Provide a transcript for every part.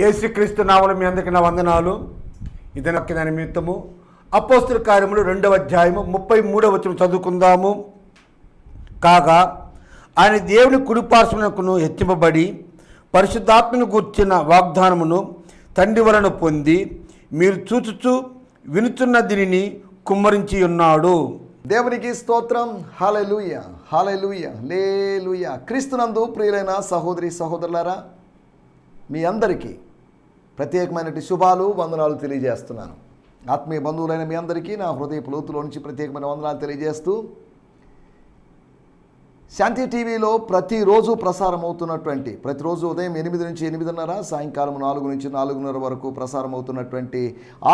యేసుక్రీస్తు నామలు మీ అందరికీ నా వందనాలు. ఇది నాకు దాని నిమిత్తము అపోస్తుల కార్యములు రెండవ అధ్యాయము ముప్పై మూడవ వచ్చిన చదువుకుందాము. కాగా ఆయన దేవుని కుడిపార్శ్వమునకును హెచ్చింపబడి పరిశుద్ధాత్మను గూర్చిన వాగ్దానమును తండ్రి వలన పొంది మీరు చూచుచు వినుచున్న దీనిని కుమ్మరించి ఉన్నాడు. దేవునికి స్తోత్రం. హాలెలూయ హాలెలూయ లేలుయ క్రీస్తునందు ప్రియులైన సహోదరి సహోదరులారా మీ అందరికీ ప్రత్యేకమైనటువంటి శుభాలు వందనాలు తెలియజేస్తున్నాను. ఆత్మీయ బంధువులైన మీ అందరికీ నా హృదయ లోతులో నుంచి ప్రత్యేకమైన వందనాలు తెలియజేస్తూ శాంతి టీవీలో ప్రతిరోజు ప్రసారం అవుతున్నటువంటి ప్రతిరోజు ఉదయం ఎనిమిది నుంచి ఎనిమిదిన్నర సాయంకాలం నాలుగు నుంచి నాలుగున్నర వరకు ప్రసారం అవుతున్నటువంటి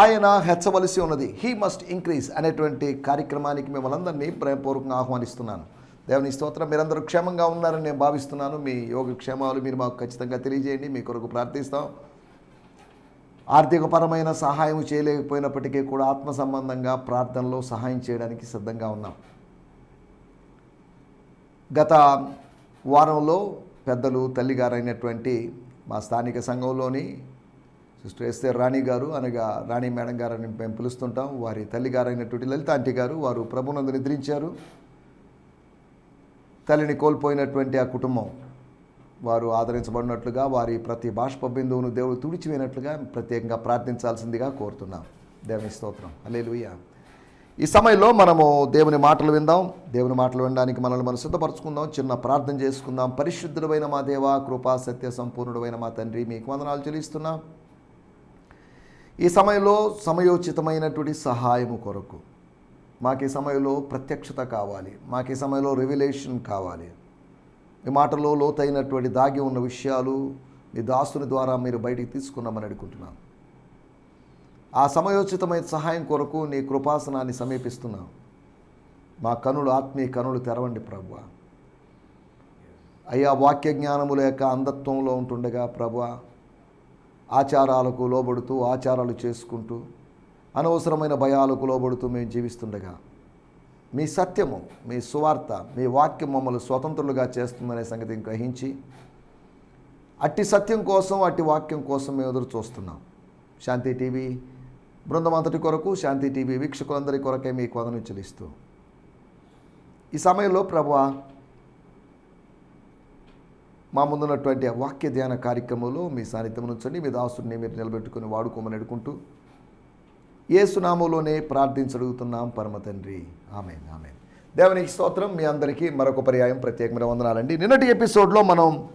ఆయన హెచ్చవలసి ఉన్నది. హీ మస్ట్ ఇంక్రీజ్ అనేటువంటి కార్యక్రమానికి మిమ్మల్ని అందరినీ ప్రేమపూర్వకంగా ఆహ్వానిస్తున్నాను. దేవుని స్తోత్రం. మీరందరూ క్షేమంగా ఉన్నారని నేను భావిస్తున్నాను. మీ యోగ క్షేమాలు మీరు మాకు ఖచ్చితంగా తెలియజేయండి. మీ కొరకు ప్రార్థిస్తాం. ఆర్థికపరమైన సహాయం చేయలేకపోయినప్పటికీ కూడా ఆత్మ సంబంధంగా ప్రార్థనలో సహాయం చేయడానికి సిద్ధంగా ఉన్నాం. గత వారంలో పెద్దలు తల్లిగారైనటువంటి మా స్థానిక సంఘంలోని సిస్టర్ ఎస్తే రాణి గారు అనగా రాణి మేడం గారు అని మేము పిలుస్తుంటాం. వారి తల్లిగారైనటువంటి లలిత ఆంటీ గారు వారు ప్రభునందు నిద్రించారు. తల్లిని కోల్పోయినటువంటి ఆ కుటుంబం. వారు ఆదరించబడినట్లుగా వారి ప్రతి బాష్ప బిందువును దేవుడు తుడిచిపోయినట్లుగా ప్రత్యేకంగా ప్రార్థించాల్సిందిగా కోరుతున్నాం. దేవుని స్తోత్రం. అలేలుయ్య ఈ సమయంలో మనము దేవుని మాటలు విందాం. దేవుని మాటలు వినడానికి మనల్ని మనం సిద్ధపరచుకుందాం. చిన్న ప్రార్థన చేసుకుందాం. పరిశుద్ధుడమైన మా దేవ కృపా సత్య సంపూర్ణుడమైన మా తండ్రి మీకు వందనాలు చెల్లిస్తున్నాం. ఈ సమయంలో సమయోచితమైనటువంటి సహాయము కొరకు మాకు ఈ సమయంలో ప్రత్యక్షత కావాలి. మాకు ఈ సమయంలో రెవల్యూషన్ కావాలి. మీ మాటలో లోతైనటువంటి దాగి ఉన్న విషయాలు మీ దాసుని ద్వారా మీరు బయటికి తీసుకున్నామని అడుగుతున్నాను ఆ సమయోచితమైన సహాయం కొరకు నీ కృపాసనాన్ని సమీపిస్తున్నాం. మా కనులు ఆత్మీయ కనులు తెరవండి ప్రభు. అయ్యా వాక్య జ్ఞానముల యొక్క అంధత్వంలో ఉంటుండగా ప్రభు ఆచారాలకు లోబడుతూ ఆచారాలు చేసుకుంటూ అనవసరమైన భయాలకు లోబడుతూ మేము జీవిస్తుండగా మీ సత్యము మీ సువార్త మీ వాక్యం మమ్మల్ని స్వతంత్రులుగా చేస్తుందనే సంగతిని గ్రహించి అట్టి సత్యం కోసం అట్టి వాక్యం కోసం మేము ఎదురు చూస్తున్నాం. శాంతి టీవీ బృందం అంతటి కొరకు శాంతి టీవీ వీక్షకులందరి కొరకే మీకు వదనం చెల్లిస్తూ. ఈ సమయంలో ప్రభా మా ముందున్నటువంటి వాక్య ధ్యాన కార్యక్రమంలో మీ సాన్నిధ్యం నుంచండి మీ దాసుడిని మీరు నిలబెట్టుకుని వాడుకోమని అడుగుకుంటూ ఏసునామంలోనే ప్రార్థించడుగుతున్నాం పరమ తండ్రి. ఆమె ఆమె దేవునికి స్తోత్రం. మీ అందరికీ మరొక పర్యాయం ప్రత్యేకమైన వందనాలండి. నిన్నటి ఎపిసోడ్లో మనం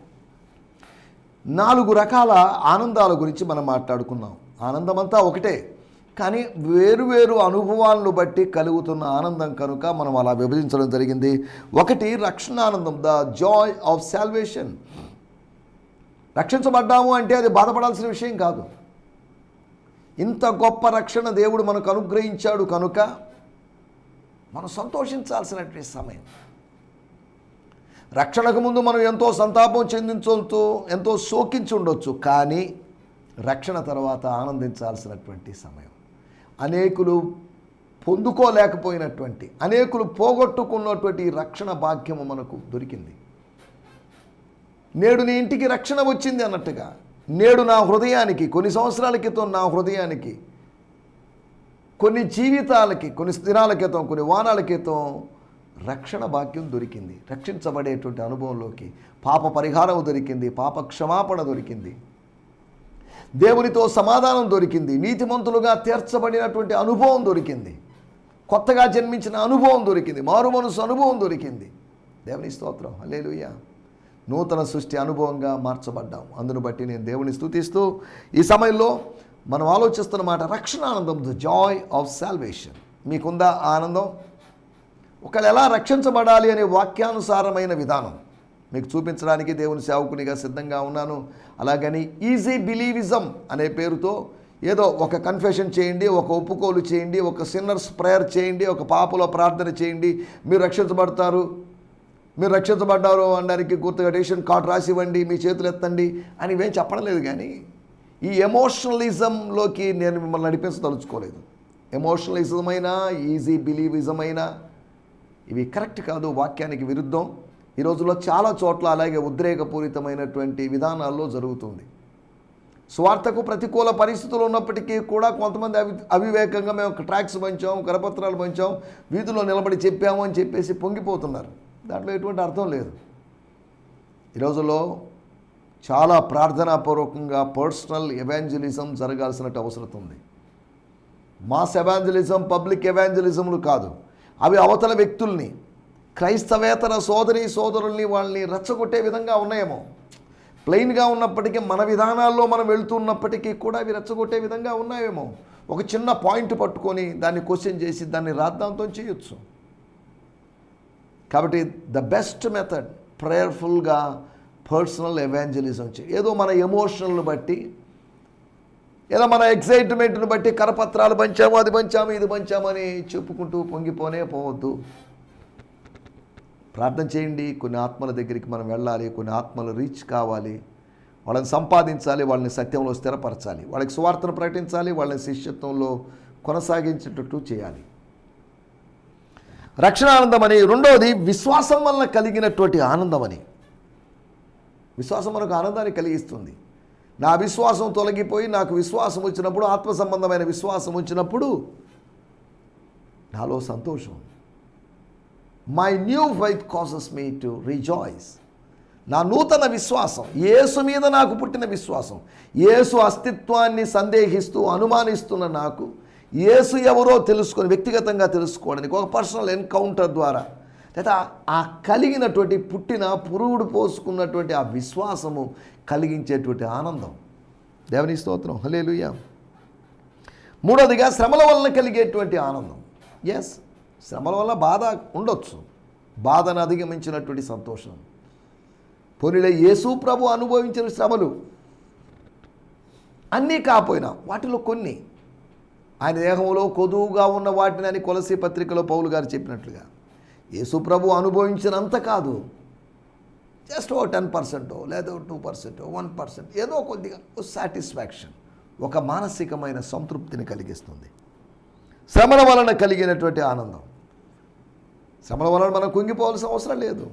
నాలుగు రకాల ఆనందాల గురించి మనం మాట్లాడుకున్నాం. ఆనందం అంతా ఒకటే. కానీ వేరువేరు అనుభవాలను బట్టి కలుగుతున్న ఆనందం కనుక మనం అలా విభజించడం జరిగింది. ఒకటి రక్షణ ఆనందం ద జాయ్ ఆఫ్ సాల్వేషన్. రక్షించబడ్డాము అంటే అది బాధపడాల్సిన విషయం కాదు. ఇంత గొప్ప రక్షణ దేవుడు మనకు అనుగ్రహించాడు కనుక మనం సంతోషించాల్సినటువంటి సమయం. రక్షణకు ముందు మనం ఎంతో సంతాపం చెందించవచ్చు ఎంతో శోకించి ఉండొచ్చు కానీ రక్షణ తర్వాత ఆనందించాల్సినటువంటి సమయం. అనేకులు పొందుకోలేకపోయినటువంటి అనేకులు పోగొట్టుకున్నటువంటి రక్షణ భాగ్యము మనకు దొరికింది. నేడు నీ ఇంటికి రక్షణ వచ్చింది అన్నట్టుగా నేడు నా హృదయానికి కొన్ని సంవత్సరాల క్రితం నా హృదయానికి కొన్ని జీవితాలకి కొన్ని దినాల క్రితం కొన్ని వారాల క్రితం రక్షణ భాగ్యం దొరికింది. రక్షించబడేటువంటి అనుభవంలోకి పాప పరిహారం దొరికింది పాప క్షమాపణ దొరికింది. దేవునితో సమాధానం దొరికింది నీతిమంతులుగా తీర్చబడినటువంటి అనుభవం దొరికింది. కొత్తగా జన్మించిన అనుభవం దొరికింది మారు మనసు అనుభవం దొరికింది. దేవుని స్తోత్రం. హల్లెలూయా. నూతన సృష్టి అనుభవంగా మార్చబడ్డాం అందును బట్టి నేను దేవుని స్తుతిస్తూ ఈ సమయంలో మనం ఆలోచిస్తున్న మాట రక్షణ ఆనందం ద జాయ్ ఆఫ్ సాల్వేషన్. మీకుందా ఆనందం? ఒకళ్ళు ఎలా రక్షించబడాలి అనే వాక్యానుసారమైన విధానం మీకు చూపించడానికి దేవుని సేవకునిగా సిద్ధంగా ఉన్నాను. అలాగని ఈజీ బిలీవిజం అనే పేరుతో ఏదో ఒక కన్ఫెషన్ చేయండి ఒక ఒప్పుకోలు చేయండి ఒక సిన్నర్స్ ప్రేయర్ చేయండి ఒక పాపలో ప్రార్థన చేయండి మీరు రక్షించబడతారు. మీరు రక్షించబడ్డారు అనడానికి గుర్తుగా రేషన్ కార్డు రాసివ్వండి మీ చేతులు ఎత్తండి అని ఇవేం చెప్పడం లేదు కానీ ఈ ఎమోషనలిజంలోకి నేను మిమ్మల్ని నడిపించదలుచుకోలేదు. ఎమోషనలిజం అయినా ఈజీ బిలీవిజం అయినా ఇవి కరెక్ట్ కాదు వాక్యానికి విరుద్ధం. ఈ రోజుల్లో చాలా చోట్ల అలాగే ఉద్రేకపూరితమైనటువంటి విధానాల్లో జరుగుతుంది. స్వార్థకు ప్రతికూల పరిస్థితులు ఉన్నప్పటికీ కూడా కొంతమంది అవి అవివేకంగా మేము ట్రాక్స్ పంచాం కరపత్రాలు పంచాం వీధిలో నిలబడి చెప్పాము అని చెప్పేసి పొంగిపోతున్నారు. దాంట్లో ఎటువంటి అర్థం లేదు. ఈ రోజుల్లో చాలా ప్రార్థనాపూర్వకంగా పర్సనల్ ఎవాంజలిజం జరగాల్సిన అవసరం ఉంది. మాస్ ఎవాంజలిజం పబ్లిక్ ఎవాంజలిజంలు కాదు. అవి అవతల వ్యక్తుల్ని క్రైస్తవేతర సోదరి సోదరుల్ని వాళ్ళని రెచ్చగొట్టే విధంగా ఉన్నాయేమో. ప్లెయిన్గా ఉన్నప్పటికీ మన విధానాల్లో మనం వెళ్తున్నప్పటికీ కూడా అవి రెచ్చగొట్టే విధంగా ఉన్నాయేమో. ఒక చిన్న పాయింట్ పట్టుకొని దాన్ని క్వశ్చన్ చేసి దాన్ని రాద్ధాంతం చేయొచ్చు. కాబట్టి ద బెస్ట్ మెథడ్ ప్రేయర్ఫుల్గా పర్సనల్ ఎవాంజలిజం చే ఏదో మన ఎమోషనల్ని బట్టి ఏదో మన ఎక్సైట్మెంట్ని బట్టి కరపత్రాలు పంచాము అది పంచాము ఇది పంచామని చెప్పుకుంటూ పొంగిపోనే పోవద్దు. ప్రార్థన చేయండి కొన్ని ఆత్మల దగ్గరికి మనం వెళ్ళాలి కొన్ని ఆత్మలు రీచ్ కావాలి. వాళ్ళని సంపాదించాలి వాళ్ళని సత్యంలో స్థిరపరచాలి. వాళ్ళకి సువార్తను ప్రకటించాలి వాళ్ళని శిష్యత్వంలో కొనసాగించేటట్టు చేయాలి. రక్షణ ఆనందం అని రెండవది విశ్వాసం వలన కలిగినటువంటి ఆనందం అని విశ్వాసం మనకు ఆనందాన్ని కలిగిస్తుంది. నా విశ్వాసం తొలగిపోయి నాకు విశ్వాసం వచ్చినప్పుడు ఆత్మ సంబంధమైన విశ్వాసం వచ్చినప్పుడు నాలో సంతోషం. My new faith causes me to rejoice నా నూతన విశ్వాసం యేసు మీద నాకు పుట్టిన విశ్వాసం యేసు అస్తిత్వాన్ని సందేహిస్తూ అనుమానిస్తున్న నాకు యేసు ఎవరో తెలుసుకొని వ్యక్తిగతంగా తెలుసుకోవడానికి ఒక పర్సనల్ ఎన్కౌంటర్ ద్వారా లేదా ఆ కలిగినటువంటి పుట్టిన పురుగుడు పోసుకున్నటువంటి ఆ విశ్వాసము కలిగించేటువంటి ఆనందం. దేవుని స్తోత్రం. హలేలుయ్యా మూడోదిగా శ్రమల వలన కలిగేటువంటి ఆనందం. ఎస్ శ్రమల వల్ల బాధ ఉండొచ్చు. బాధను అధిగమించినటువంటి సంతోషం. పోనీలే యేసు ప్రభు అనుభవించిన శ్రమలు అన్నీ కాపోయినా వాటిలో కొన్ని ఆయన దేహంలో కొదువుగా ఉన్న వాటిని అని కొలసి పత్రికలో పౌలు గారు చెప్పినట్లుగా యేసుప్రభు అనుభవించినంత కాదు. జస్ట్ ఓ టెన్ పర్సెంటో లేదా టూ పర్సెంటో వన్ పర్సెంట్ ఏదో కొద్దిగా సాటిస్ఫాక్షన్ ఒక మానసికమైన సంతృప్తిని కలిగిస్తుంది. శ్రమల వలన కలిగినటువంటి ఆనందం. శ్రమల వలన మనం కుంగిపోవాల్సిన అవసరం లేదు.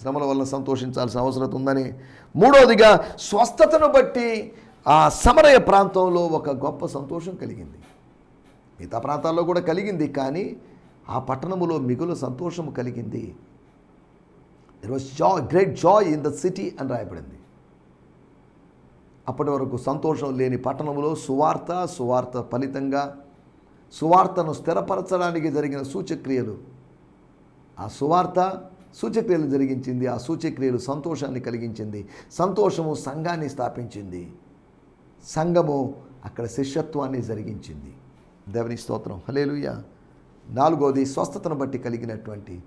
శ్రమల వలన సంతోషించాల్సిన అవసరం ఉందని. మూడవదిగా స్వస్థతను బట్టి ఆ సమరయ ప్రాంతంలో ఒక గొప్ప సంతోషం కలిగింది. మిగతా ప్రాంతాల్లో కూడా కలిగింది కానీ ఆ పట్టణములో మిగులు సంతోషము కలిగింది. There was joy great joy in the city అని రాయబడింది. అప్పటి వరకు సంతోషం లేని పట్టణంలో సువార్త సువార్త ఫలితంగా సువార్తను స్థిరపరచడానికి జరిగిన సూచక్రియలు. ఆ సువార్త సూచక్రియలు జరిగించింది ఆ సూచక్రియలు సంతోషాన్ని కలిగించింది సంతోషము సంఘాన్ని స్థాపించింది. సంఘము అక్కడ శిష్యత్వాన్ని జరిగించింది. దేవుని స్తోత్రం. హలేలుయ నాలుగోది స్వస్థతను బట్టి కలిగినటువంటి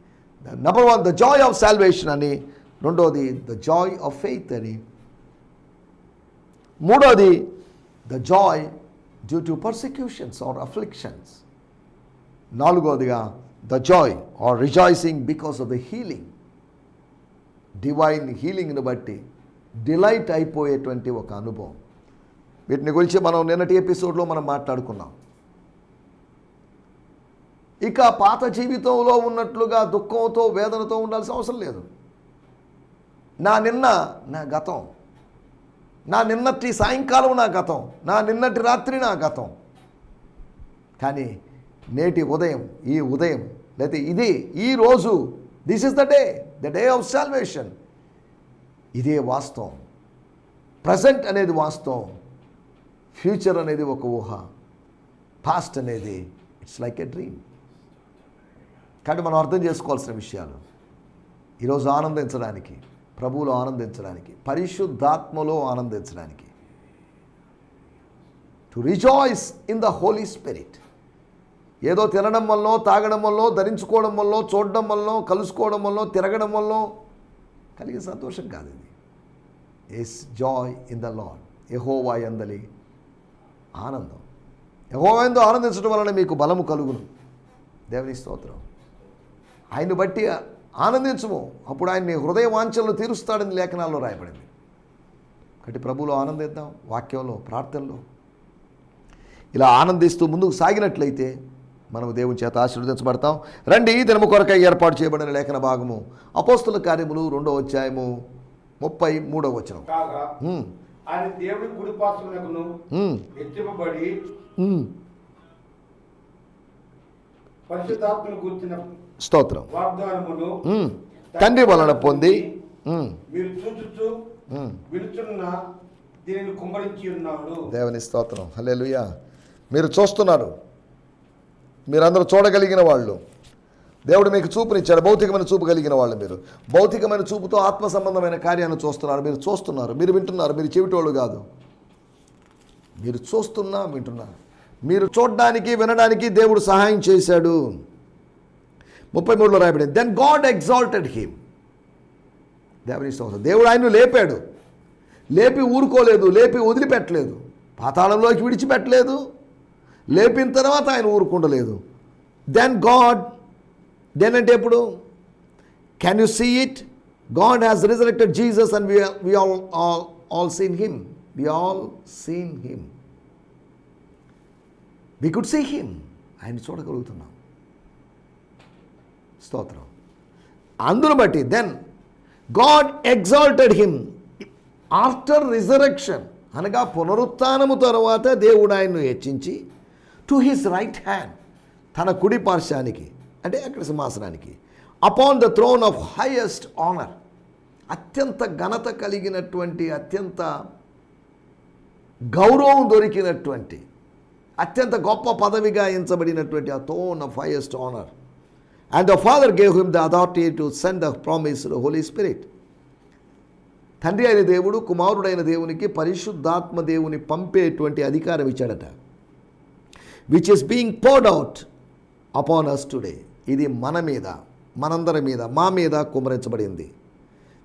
number one the joy of salvation అని. రెండోది ద జాయ్ ఆఫ్ ఫెయిత్ అని. మూడోది the joy due to persecutions or afflictions. నాలుగోదిగా the joy or rejoicing because of the healing. Divine హీలింగ్ని బట్టి డిలైట్ అయిపోయేటువంటి ఒక అనుభవం. వీటిని గురించి మనం నిన్నటి ఎపిసోడ్లో మనం మాట్లాడుకున్నాం. ఇక పాత జీవితంలో ఉన్నట్లుగా దుఃఖంతో వేదనతో ఉండాల్సిన అవసరం లేదు. నా నిన్న నా గతం. నా నిన్నటి సాయంకాలం నా గతం. నా నిన్నటి రాత్రి నా గతం. కానీ నేటి ఉదయం ఈ ఉదయం లేకపోతే ఇది ఈ రోజు this is the day the day of salvation ఇదే వాస్తవం. ప్రజెంట్ అనేది వాస్తవం. ఫ్యూచర్ అనేది ఒక ఊహ. పాస్ట్ అనేది ఇట్స్ లైక్ ఎ డ్రీమ్ కాబట్టి మనం అర్థం చేసుకోవాల్సిన విషయాలు. ఈరోజు ఆనందించడానికి ప్రభువులో ఆనందించడానికి పరిశుద్ధాత్మలో ఆనందించడానికి. To rejoice in the Holy Spirit ఏదో తినడం వల్ల తాగడం వల్ల ధరించుకోవడం వల్ల చూడడం వల్ల కలుసుకోవడం వల్ల తిరగడం వల్ల కలిగే సంతోషం కాదు ఇది. Is joy in the Lord Jehovah ఎందలి ఆనందం. యహోవా ఎందు ఆనందించడం వలన మీకు బలము కలుగును. దేవుని స్తోత్రం. ఆయన బట్టి ఆనందించము. అప్పుడు ఆయన నీ హృదయ వాంఛలను తీరుస్తాడని లేఖనాల్లో రాయబడింది. కాబట్టి ప్రభువులో ఆనందిద్దాం వాక్యంలో ప్రార్థనలో. ఇలా ఆనందిస్తూ ముందుకు సాగినట్లయితే మనము దేవుని చేత ఆశీర్వదించబడతాం. రండి దినము కొరకై ఏర్పాటు చేయబడిన లేఖన భాగము అపోస్తుల కార్యములు రెండో అధ్యాయము ముప్పై మూడో వచనం. ఆయన దేవుడి ఉమ్. పరిశుద్ధాత్మను కూర్చిన స్తోత్రం. తండ్రి వలన పొంది ఉమ్, మీరు చూచుచు ఉమ్. వినుచున్న దీనిని కుమ్మరించి ఉన్నాడు. దేవుని స్తోత్రం. హల్లెలూయా. మీరు చూస్తున్నారు. మీరందరూ చూడగలిగిన వాళ్ళు. దేవుడు మీకు చూపునిచ్చాడు. భౌతికమైన చూపు కలిగిన వాళ్ళు మీరు. భౌతికమైన చూపుతో ఆత్మ సంబంధమైన కార్యాన్ని చూస్తున్నారు. మీరు చూస్తున్నారు. మీరు వింటున్నారు. మీరు చెవిటోళ్ళు కాదు. మీరు చూస్తున్నా వింటున్నారు మీరు చూడడానికి వినడానికి దేవుడు సహాయం చేశాడు. ముప్పై మూడులో రాయబడింది. దెన్ గాడ్ ఎగ్జాల్టెడ్ హిమ్ దేవుని స్తోత్రం. దేవుడు ఆయన్ను లేపాడు. లేపి ఊరుకోలేదు లేపి వదిలిపెట్టలేదు. పాతాళంలోకి విడిచిపెట్టలేదు. లేపిన తర్వాత ఆయన ఊరుకుండలేదు. దెన్ గాడ్ దెన్ అంటే ఎప్పుడు? Can you see it God has resurrected Jesus and we all all all seen him we all seen him we could see him ఆయన చూడగలుగుతున్నాం. స్తోత్రం. అందును బట్టి then God exalted him after resurrection అనగా పునరుత్నము తర్వాత దేవుడు ఆయన్ను హెచ్చించి టు హిస్ రైట్ హ్యాండ్ తన కుడి పార్శ్వానికి అంటే అక్కడ సింహాసనానికి upon the throne of highest honour అత్యంత ఘనత కలిగినటువంటి అత్యంత గౌరవం దొరికినటువంటి అత్యంత గొప్ప పదవిగా ఎంచబడినటువంటి ఆ throne of highest honour and the father gave him the authority to send the promise holy spirit తండ్రి అయిన దేవుడు కుమారుడైన దేవునికి పరిశుద్ధాత్మ దేవుని పంపేటువంటి అధికారం ఇచ్చాడట. Which is being poured out upon us today ఇది మన మీద మనందరి మీద మా మీద కుమరించబడింది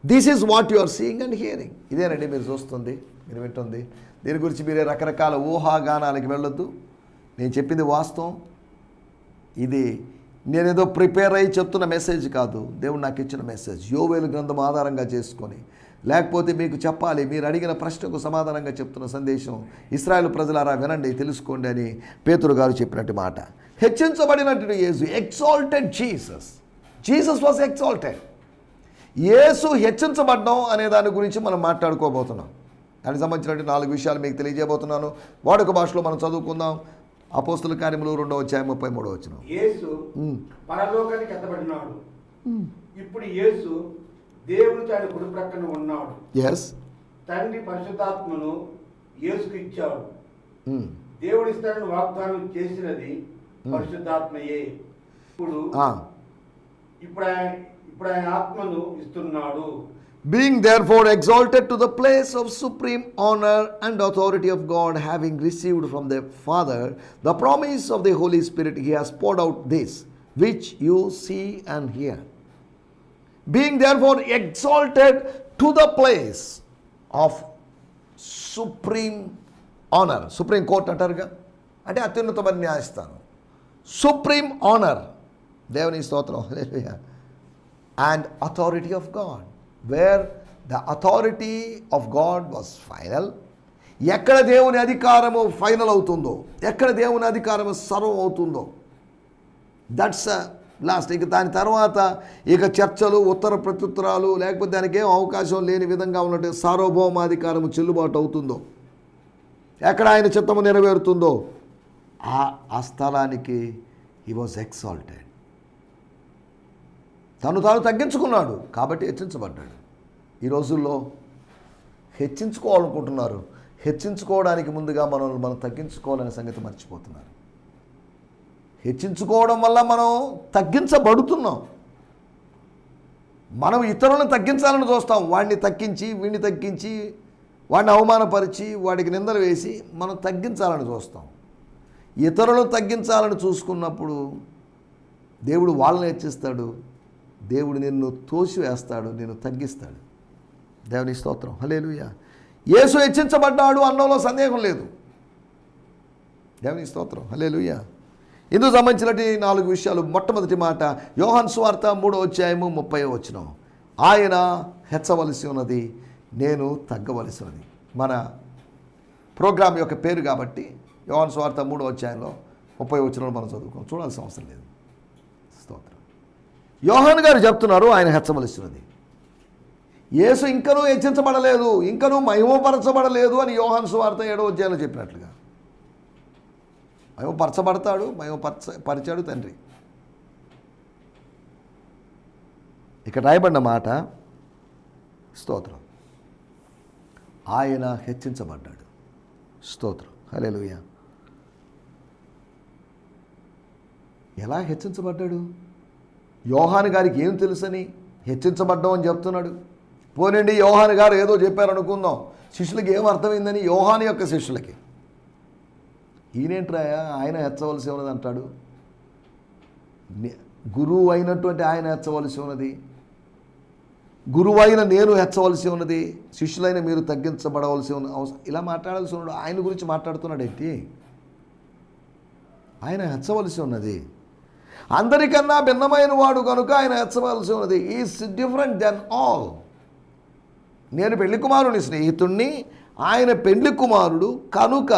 this is what you are seeing and hearing ఇదేనండి మీరు చూస్తుంది మీరు వింటుంది. దీని గురించి మీరే రకరకాల ఊహాగానాలకి వెళ్ళొద్దు. నేను చెప్పింది వాస్తవం. ఇది నేనేదో ప్రిపేర్ అయ్యి చెప్తున్న మెసేజ్ కాదు. దేవుడు నాకు ఇచ్చిన మెసేజ్. యోవేలు గ్రంథం ఆధారంగా చేసుకొని లేకపోతే మీకు చెప్పాలి మీరు అడిగిన ప్రశ్నకు సమాధానంగా చెప్తున్న సందేశం ఇస్రాయల్ ప్రజలారా వినండి తెలుసుకోండి అని పేతురు గారు చెప్పినట్టు మాట. హెచ్చించబడినట్టు Yesu exalted Jesus. Jesus was exalted. Yesu హెచ్చించబడ్డం అనే దాని గురించి మనం మాట్లాడుకోబోతున్నాం. దానికి సంబంధించినటువంటి నాలుగు విషయాలు మీకు తెలియజేయబోతున్నాను. వాడుక భాషలో మనం చదువుకుందాం. అపోస్తుల కార్యములు రెండో వచ్చాయి ముప్పై మూడో వచ్చిన యేసు పరలోకానికి ఎత్తబడినాడు. ఇప్పుడు యేసు దేవుడు ఆయన కుడి ప్రక్కన ఉన్నాడు. ఎస్ తండ్రి పరిశుద్ధాత్మను యేసుకు ఇచ్చాడు. దేవుడు ఇస్తాడని వాగ్దానం చేసినది పరిశుద్ధాత్మయే. ఇప్పుడు ఇప్పుడు ఆయన ఇప్పుడు ఆయన ఆత్మను ఇస్తున్నాడు. Being therefore exalted to the place of supreme honor and authority of God, having received from the Father the promise of the Holy Spirit, he has poured out this, which you see and hear. Being therefore exalted to the place of supreme honor. Supreme Court అంటారుగా అంటే అత్యున్నతమైన న్యాయస్థానం supreme honour దేవుని స్తోత్రం హల్లెలూయా and authority of where the authority of God was final ఎక్కడ దేవుని అధికారము final అవుతుందో ఎక్కడ దేవుని అధికారము సర్వం అవుతుందో. దట్స్ లాస్ట్ ఇక దాని తర్వాత ఇక చర్చలు ఉత్తర ప్రత్యుత్తరాలు లేకపోతే దానికి ఏం అవకాశం లేని విధంగా ఉన్నట్టు సార్వభౌమాధికారము చెల్లుబాటు అవుతుందో ఎక్కడ ఆయన చిత్తము నెరవేరుతుందో ఆ ఆ స్థలానికి హీ వాజ్ ఎక్సాల్టెడ్ తను తాను తగ్గించుకున్నాడు కాబట్టి హెచ్చించబడ్డాడు. ఈ రోజుల్లో హెచ్చించుకోవాలనుకుంటున్నారు. హెచ్చించుకోవడానికి ముందుగా మనల్ని మనం తగ్గించుకోవాలనే సంగతి మర్చిపోతున్నారు. హెచ్చించుకోవడం వల్ల మనం తగ్గించబడుతున్నాం. మనం ఇతరులను తగ్గించాలని చూస్తాం. వాడిని తగ్గించి వీడిని తగ్గించి వాడిని అవమానపరిచి వాడికి నిందలు వేసి మనం తగ్గించాలని చూస్తాం. ఇతరులను తగ్గించాలని చూసుకున్నప్పుడు దేవుడు వాళ్ళని హెచ్చిస్తాడు. దేవుడు నిన్ను తోసివేస్తాడు నిన్ను తగ్గిస్తాడు. దేవుని స్తోత్రం. హలేలుయ యేసు హెచ్చించబడ్డాడు అన్నంలో సందేహం లేదు. దేవుని స్తోత్రం. హలేలుయ ఇందుకు సంబంధించినటువంటి నాలుగు విషయాలు. మొట్టమొదటి మాట యోహన్ స్వార్త మూడో అధ్యాయము ముప్పై వచ్చిన ఆయన హెచ్చవలసి ఉన్నది నేను తగ్గవలసి ఉన్నది. మన ప్రోగ్రాం యొక్క పేరు కాబట్టి యోహన్ స్వార్త మూడో అధ్యాయంలో ముప్పై వచ్చిన మనం చదువుకోం చూడాల్సిన అవసరం లేదు. యోహాన్ గారు చెప్తున్నారు ఆయన హెచ్చవలసినది యేసు ఇంకనూ హెచ్చించబడలేదు ఇంకనూ మహిమపరచబడలేదు అని యోహాన్ సువార్త ఏడో అధ్యాయంలో చెప్పినట్లుగా. మహిమపరచబడతాడు మహిమపరచ పరిచాడు తండ్రి. ఇక్కడ రాయబడిన మాట స్తోత్రం. ఆయన హెచ్చించబడ్డాడు. స్తోత్రం. హల్లెలూయా. ఎలా హెచ్చించబడ్డాడు? యోహాన్ గారికి ఏం తెలుసని? హెచ్చించబడ్డామని చెప్తున్నాడు. పోనండి యోహాన్ గారు ఏదో చెప్పారనుకుందాం. శిష్యులకి ఏం అర్థమైందని? యోహాను యొక్క శిష్యులకి. ఈయనేంట్రాయా ఆయన హెచ్చవలసి ఉన్నది అంటాడు. నే- గురువు అయినటువంటి ఆయన హెచ్చవలసి ఉన్నది. గురువైన నేను హెచ్చవలసి ఉన్నది. శిష్యులైన మీరు తగ్గించబడవలసి ఉన్న అవసరం ఇలా మాట్లాడాల్సి ఉన్నాడు. ఆయన గురించి మాట్లాడుతున్నాడు ఏంటి ఆయన హెచ్చవలసి ఉన్నది. అందరికన్నా భిన్నమైన వాడు కనుక ఆయన హెచ్చవలసి ఉన్నది. ఈస్ డిఫరెంట్ దెన్ ఆల్ నేను పెళ్ళి కుమారుని స్నేహితుణ్ణి ఆయన పెళ్ళి కుమారుడు కనుక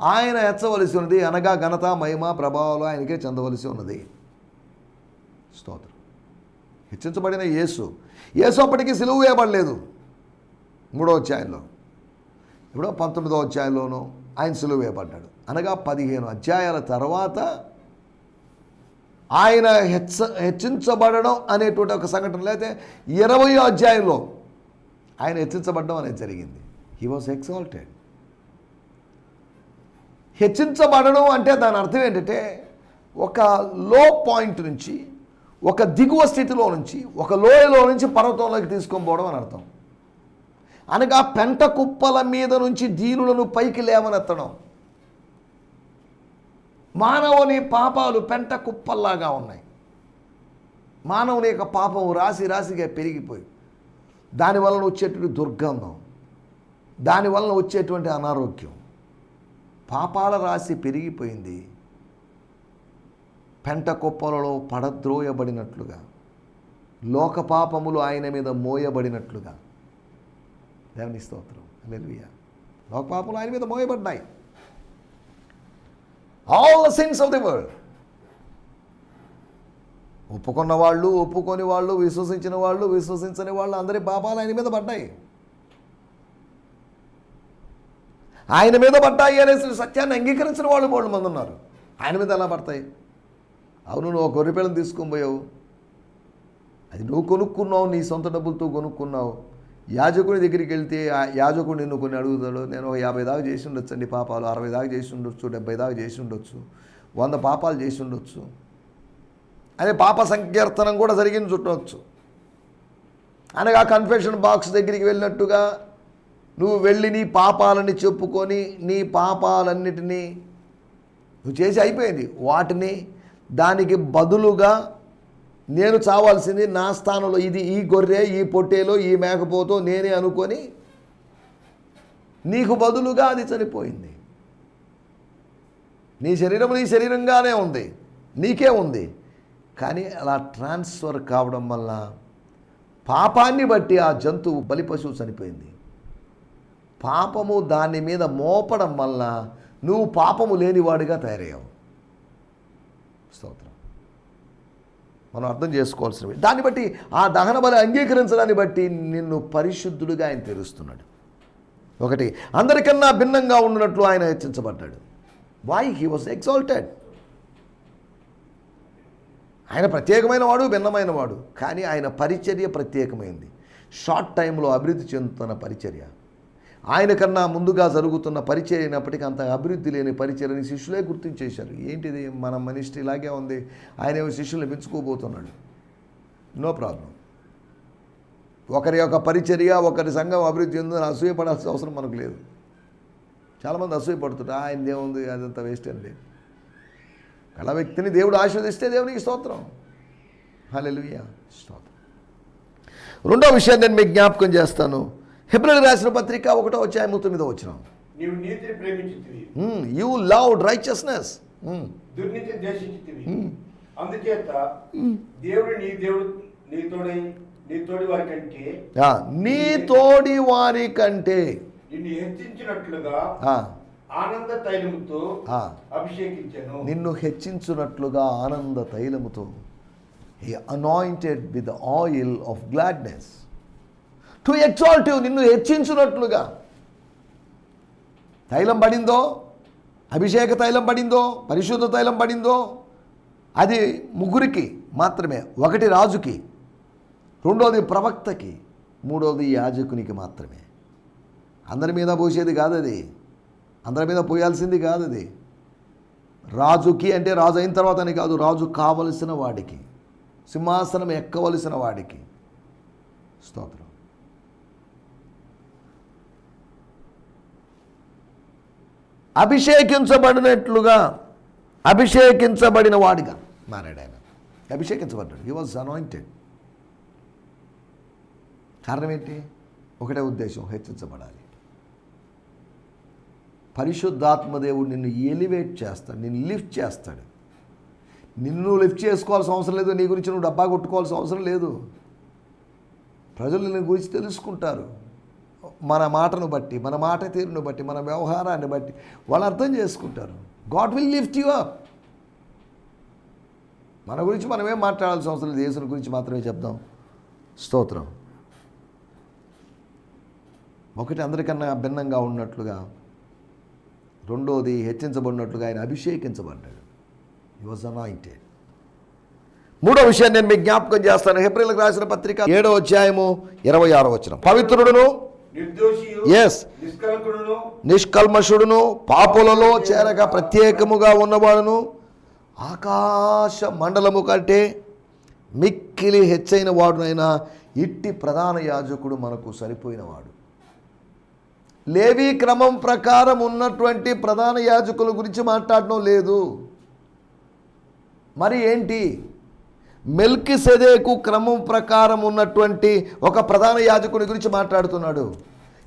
ఆయన హెచ్చవలసి ఉన్నది. అనగా ఘనత మహిమ ప్రభావాలు ఆయనకే చెందవలసి ఉన్నది. స్తోత్రం. హెచ్చించబడిన యేసు. యేసు అప్పటికి సిలువు వేయబడలేదు మూడో అధ్యాయంలో. ఇప్పుడు పంతొమ్మిదో అధ్యాయంలోనూ ఆయన సిలువు వేయబడ్డాడు. అనగా పదిహేను అధ్యాయాల తర్వాత ఆయన హెచ్చ హెచ్చించబడడం అనేటువంటి ఒక సంఘటన లేకపోతే ఇరవై అధ్యాయంలో ఆయన హెచ్చించబడడం అనేది జరిగింది. హీ వాజ్ ఎక్సాల్టెడ్ హెచ్చించబడడం అంటే దాని అర్థం ఏంటంటే ఒక లో పాయింట్ నుంచి ఒక దిగువ స్థితిలో నుంచి ఒక లోయలో నుంచి పర్వతంలోకి తీసుకొని పోవడం అని అర్థం. అనగా పెంట కుప్పల మీద నుంచి దీనులను పైకి లేవనెత్తడం. మానవుని పాపాలు పెంట కుప్పల్లాగా ఉన్నాయి. మానవుని యొక్క పాపం రాసి రాసిగా పెరిగిపోయి దానివలన వచ్చేటువంటి దుర్గంధం దానివలన వచ్చేటువంటి అనారోగ్యం పాపాల రాశి పెరిగిపోయింది. పెంట కుప్పలలో పడద్రోయబడినట్లుగా లోక పాపములు ఆయన మీద మోయబడినట్లుగా. దేవుని స్తోత్రం. లోక పాపములు ఆయన మీద మోయబడ్డాయి. All the sins of the world ఒప్పుకున్న వాళ్ళు ఒప్పుకొని వాళ్ళు విశ్వసించిన వాళ్ళు విశ్వసించని వాళ్ళు అందరి పాపాలు ఆయన మీద పడ్డాయి. ఆయన మీద పడ్డాయి అనేసి సత్యాన్ని అంగీకరించిన వాళ్ళు మూడు మంది ఉన్నారు. ఆయన మీద ఎలా పడతాయి? అవును నువ్వు ఒక గొర్రెపిల్లని తీసుకొని పోయావు. అది నువ్వు కొనుక్కున్నావు నీ సొంత డబ్బులతో కొనుక్కున్నావు. యాజకుని దగ్గరికి వెళ్తే ఆ యాజకుడు నిన్ను కొన్ని అడుగుతాడు. నేను ఒక యాభై దాకా చేసి ఉండొచ్చు అండి పాపాలు అరవై దాకా చేసి ఉండొచ్చు డెబ్బై దాకా చేసి ఉండొచ్చు వంద పాపాలు చేసి ఉండొచ్చు. అదే పాప సంకీర్తనం కూడా జరిగింది చుట్టవచ్చు అనగా కన్ఫెషన్ బాక్స్ దగ్గరికి వెళ్ళినట్టుగా నువ్వు వెళ్ళి నీ పాపాలని చెప్పుకొని నీ పాపాలన్నిటినీ నువ్వు చేసి అయిపోయింది. వాటిని దానికి బదులుగా నేను చావాల్సింది నా స్థానంలో ఇది ఈ గొర్రె ఈ పొట్టేలో ఈ మేకపోతో నేనే అనుకొని నీకు బదులుగా అది చనిపోయింది. నీ శరీరం నీ శరీరంగానే ఉంది. నీకే ఉంది. కానీ అలా ట్రాన్స్ఫర్ కావడం వల్ల పాపాన్ని బట్టి ఆ జంతువు బలి పశువు చనిపోయింది. పాపము దాని మీద మోపడం వల్ల నువ్వు పాపము లేనివాడిగా తయారయ్యావు. స్తోత్రం. మనం అర్థం చేసుకోవాల్సినవి. దాన్ని బట్టి ఆ దహన బలి అంగీకరించడాన్ని బట్టి నిన్ను పరిశుద్ధుడిగా ఆయన తెలుస్తున్నాడు ఒకటి అందరికన్నా భిన్నంగా ఉన్నట్లు ఆయన హెచ్చించబడ్డాడు వై హీ వాజ్ ఎగ్జాల్టెడ్ ఆయన ప్రత్యేకమైన వాడు భిన్నమైన వాడు కానీ ఆయన పరిచర్య ప్రత్యేకమైంది. షార్ట్ టైంలో అభివృద్ధి చెందుతున్న పరిచర్య. ఆయన కన్నా ముందుగా జరుగుతున్న పరిచయం అయినప్పటికీ అంత అభివృద్ధి లేని పరిచయని శిష్యులే గుర్తించేశారు. ఏంటిది? మన మనిషి ఇలాగే ఉంది. ఆయన ఏమో శిష్యుల్ని పెంచుకోబోతున్నాడు. No problem. ఒకరి యొక్క పరిచర్య ఒకరి సంఘం అభివృద్ధి చెందని అసూయపడాల్సిన అవసరం మనకు లేదు. చాలామంది అసూయపడుతుంటారు ఆయన ఏముంది? అదంతా వేస్ట్ అండి. కళ వ్యక్తిని దేవుడు ఆశీర్వదిస్తే దేవునికి స్తోత్రం. హల్లెలూయా. స్తోత్రం. రెండో విషయాన్ని నేను మీకు జ్ఞాపకం చేస్తాను. ఫిబ్రవరి రాసిన పత్రిక ఒకటో వచ్చాయి తొమ్మిదో వచ్చిన యూ లవ్ రైచస్నెస్ దుర్నీతి ద్వేషించితివి. అందుచేత దేవుడు నీ దేవుడు నీ తోడై నీ తోడి వారి కంటే నీ తోడి వారి కంటే. నిన్ను హెచ్చించినట్లుగా ఆనంద తైలముతో అభిషేకించను. నిన్ను హెచ్చించున్నట్లుగా ఆనంద తైలముతో. He anointed with oil of gladness to exalt నిన్ను హెచ్చించున్నట్లుగా తైలం పడిందో? అభిషేక తైలం పడిందో? పరిశుద్ధ తైలం పడిందో? అది ముగ్గురికి మాత్రమే ఒకటి రాజుకి రెండోది ప్రవక్తకి మూడోది యాజకునికి మాత్రమే. అందరి మీద పోసేది కాదు అది అందరి మీద పోయాల్సింది కాదు అది రాజుకి అంటే రాజు అయిన తర్వాత అని కాదు రాజు కావలసిన వాడికి సింహాసనం ఎక్కవలసిన వాడికి. స్తోత్రం. అభిషేకించబడినట్లుగా అభిషేకించబడిన వాడిగా. మారాడు ఆయన అభిషేకించబడ్డాడు. హీ వాజ్ అనాయింటెడ్ కారణం ఏంటి? ఒకటే ఉద్దేశం హెచ్చించబడాలి. పరిశుద్ధాత్మదేవుడు నిన్ను ఎలివేట్ చేస్తాడు నిన్ను లిఫ్ట్ చేస్తాడు. నిన్ను లిఫ్ట్ చేసుకోవాల్సిన అవసరం లేదు నీ గురించి నువ్వు డబ్బా కొట్టుకోవాల్సిన అవసరం లేదు. ప్రజలు నిన్ను గురించి తెలుసుకుంటారు. మన మాటను బట్టి మన మాట తీరును బట్టి మన వ్యవహారాన్ని బట్టి వాళ్ళు అర్థం చేసుకుంటారు. God will lift you up. మన గురించి మనమేం మాట్లాడాల్సిన అవసరం లేదు. యేసుని గురించి మాత్రమే చెప్దాం. స్తోత్రం. ఒకటి అందరికన్నా భిన్నంగా ఉన్నట్లుగా రెండోది హెచ్చించబడినట్లుగా ఆయన అభిషేకించబడ్డాడు. ఈ వాజ్ అనాయింటెడ్ మూడో విషయాన్ని నేను మీకు జ్ఞాపకం చేస్తాను. హెబ్రిల్కి రాసిన పత్రిక ఏడో అధ్యాయము ఇరవై ఆరో వచ్చిన పవిత్రుడును నిష్కలకుడును నిష్కల్మషుడును పాపులలో చేరక ప్రత్యేకముగా ఉన్నవాడును. ఆకాశ మండలము కంటే మిక్కిలి హెచ్చైన వాడునైనా ఇట్టి ప్రధాన యాజకుడు మనకు సరిపోయినవాడు. లేవీ క్రమం ప్రకారం ఉన్నటువంటి ప్రధాన యాజకుల గురించి మాట్లాడడం లేదు. మరి ఏంటి? మెల్కి సెదేకు క్రమం ప్రకారం ఉన్నటువంటి ఒక ప్రధాన యాజకుని గురించి మాట్లాడుతున్నాడు.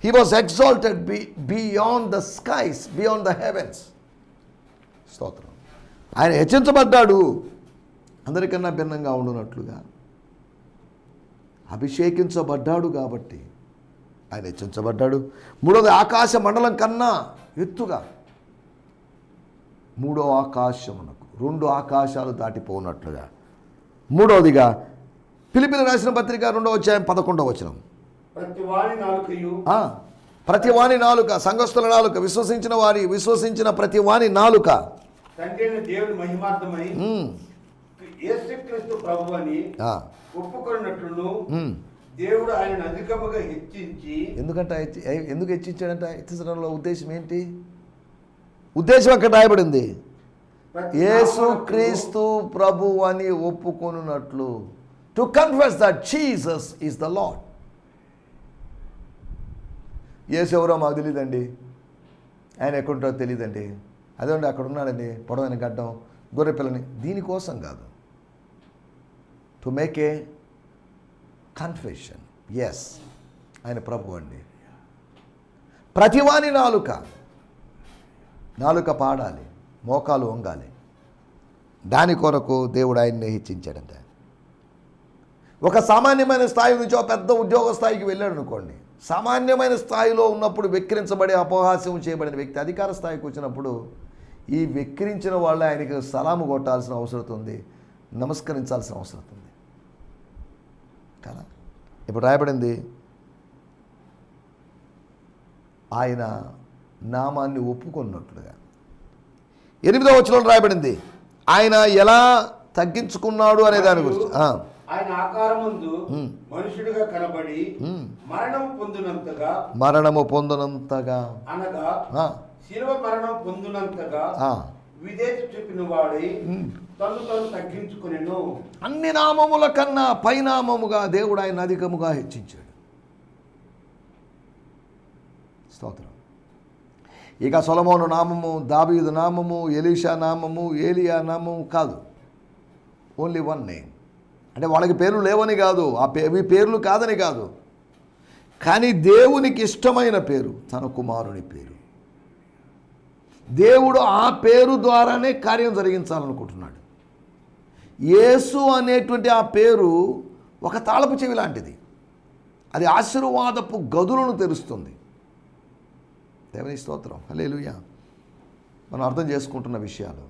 He was exalted be beyond the skies beyond the heavens స్తోత్రం. ఆయన హెచ్చించబడ్డాడు. అందరికన్నా భిన్నంగా ఉండునట్లుగా. అభిషేకించబడ్డాడు కాబట్టి ఆయన హెచ్చించబడ్డాడు. మూడోది ఆకాశ మండలం కన్నా ఎత్తుగా. మూడో ఆకాశమునకు రెండు ఆకాశాలు దాటిపోనట్లుగా మూడవదిగా పిలిపిలి రాసిన పత్రిక రెండవ అధ్యాయం పదకొండవ వచనం. ప్రతి వాని నాలుక సంఘస్థుల నాలుక విశ్వసించిన వారి విశ్వసించిన ప్రతి వాని నాలుక. దేవుని మహిమార్థమై యేసుక్రీస్తు. దేవుడు ఆయన అధికముగా హెచ్చించి ఎందుకంటే ఎందుకు హెచ్చించాడంటే? హెచ్చించడంలో ఉద్దేశం ఏంటి? ఉద్దేశం అక్కడ రాయబడింది. యేసు క్రీస్తు ప్రభు అని ఒప్పుకొనున్నట్లు. To confess that Jesus is the lord Yesu ఎవరో మాకు తెలియదండి ఆయన ఎక్కడుంటారో తెలియదండి అదేండి అక్కడ ఉన్నాడండి పొడవైన గడ్డం గొర్రె పిల్లని. దీనికోసం కాదు. To make a confession as ఆయన ప్రభు అండి. ప్రతివాని నాలుక. నాలుక పాడాలి. మోకాలు వంగాలి. దాని కొరకు దేవుడు ఆయన్ని హెచ్చించాడంట. ఒక సామాన్యమైన స్థాయి నుంచి ఒక పెద్ద ఉద్యోగ స్థాయికి వెళ్ళాడు అనుకోండి సామాన్యమైన స్థాయిలో ఉన్నప్పుడు వెక్కిరించబడే అపహాస్యం చేయబడిన వ్యక్తి అధికార స్థాయికి వచ్చినప్పుడు ఈ వెక్కిరించిన వాళ్ళు ఆయనకి సలాము కొట్టాల్సిన అవసరం ఉంది నమస్కరించాల్సిన అవసరం ఉంది. కదా? ఇప్పుడు రాయబడింది ఆయన నామాన్ని ఒప్పుకున్నట్లుగా ఎనిమిదో వచనంలో రాయబడింది. ఆయన ఎలా తగ్గించుకున్నాడు అనే దాని గురించి. ఆ, ఆయన ఆకారముందు ఉమ్. మనుషుడిగా కనబడి ఉమ్. మరణం పొందినంతగా మరణము పొందనంతగా. అనగా ఆ, శిలువ మరణం పొందినంతగా ఆ. విదేశ చెప్పిన వాడి తను తను తగ్గించుకునేను. అన్ని నామముల కన్నా పైనామముగా దేవుడు ఆయన అధికముగా హెచ్చించాడు. స్తోత్రం. ఇక సొలమోను నామము దాబీదు నామము ఎలీషా నామము ఏలియా నామము కాదు. ఓన్లీ వన్ నేమ్ అంటే వాళ్ళకి పేర్లు లేవని కాదు. ఆ పే పేర్లు కాదని కాదు. కానీ దేవునికి ఇష్టమైన పేరు తన కుమారుని పేరు. దేవుడు ఆ పేరు ద్వారానే కార్యం జరిగించాలనుకుంటున్నాడు. యేసు అనేటువంటి ఆ పేరు ఒక తాళపు చెవి లాంటిది. అది ఆశీర్వాదపు గదులను తెరుస్తుంది. దేవుని స్తోత్రం. హలేలుయ మనం అర్థం చేసుకుంటున్న విషయాలు.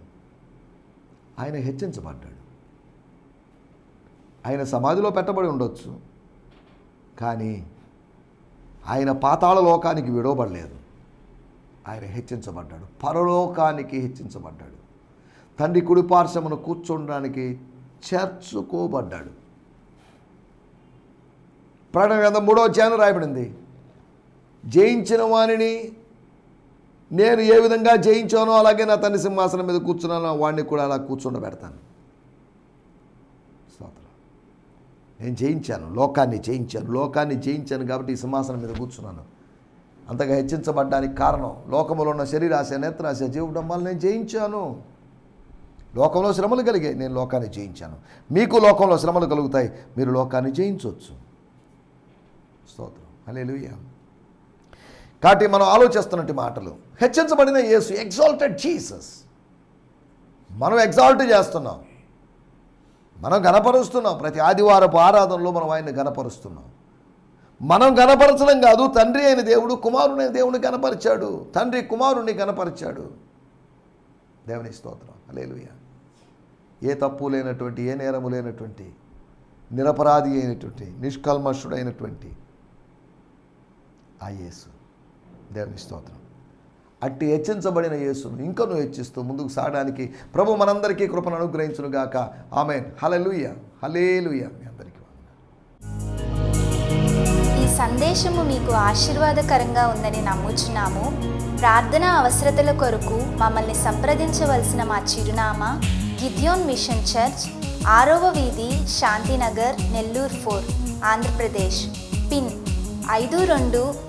ఆయన హెచ్చించబడ్డాడు. ఆయన సమాధిలో పెట్టబడి ఉండొచ్చు. కానీ ఆయన పాతాళ లోకానికి విడవబడలేదు. ఆయన హెచ్చించబడ్డాడు. పరలోకానికి హెచ్చించబడ్డాడు. తండ్రి కుడిపార్శ్వమును కూర్చోడానికి చేర్చుకోబడ్డాడు. ప్రకటన గ్రంథం మూడో అధ్యాయం రాయబడింది. జయించిన వాణిని నేను ఏ విధంగా జయించానో అలాగే నా తండ్రి సింహాసనం మీద కూర్చున్నానో వాడిని కూడా అలా కూర్చుండబెడతాను. స్తోత్రం. నేను జయించాను లోకాన్ని జయించాను లోకాన్ని జయించాను కాబట్టి ఈ సింహాసనం మీద కూర్చున్నాను. అంతగా హెచ్చించబడ్డానికి కారణం లోకంలో ఉన్న శరీరాశ నేత్రాశ జీవడం వల్ల నేను జయించాను. లోకంలో శ్రమలు కలిగాయి నేను లోకాన్ని జయించాను. మీకు లోకంలో శ్రమలు కలుగుతాయి మీరు లోకాన్ని జయించవచ్చు. స్తోత్రం. హల్లెలూయా. కాబట్టి మనం ఆలోచిస్తున్నట్టు మాటలు. హెచ్చించబడిన యేసు ఎగ్జాల్టెడ్ జీసస్ మనం ఎగ్జాల్ట్ చేస్తున్నాం. మనం గనపరుస్తున్నాం ప్రతి ఆదివారపు ఆరాధనలో మనం ఆయన్ని గనపరుస్తున్నాం మనం గనపరచడం కాదు తండ్రి అయిన దేవుడు కుమారుని దేవుని గణపరిచాడు తండ్రి కుమారుణ్ణి కనపరిచాడు దేవుని స్తోత్రం. అలేలుయ ఏ తప్పు లేనటువంటి ఏ నేరము లేనటువంటి నిరపరాధి అయినటువంటి నిష్కల్మషుడైనటువంటి ఆ యేసు. దేవుని స్తోత్రం. అట్టి హెచ్చించబడిన యేసును ఇంకా నువ్వు హెచ్చిస్తూ ముందుకు సాగడానికి ప్రభు మనందరికీ కృపను అనుగ్రహించును గాక. ఆమె హలలుయ హలేలుయ మీ అందరికీ ఈ సందేశము మీకు ఆశీర్వాదకరంగా ఉందని నమ్ముచున్నాము. ప్రార్థన అవసరతల కొరకు మమ్మల్ని సంప్రదించవలసిన మా చిరునామా గిద్యోన్ మిషన్ చర్చ్ ఆరవ వీధి శాంతినగర్ నెల్లూరు ఫోర్ ఆంధ్రప్రదేశ్. పిన్ ఐదు రెండు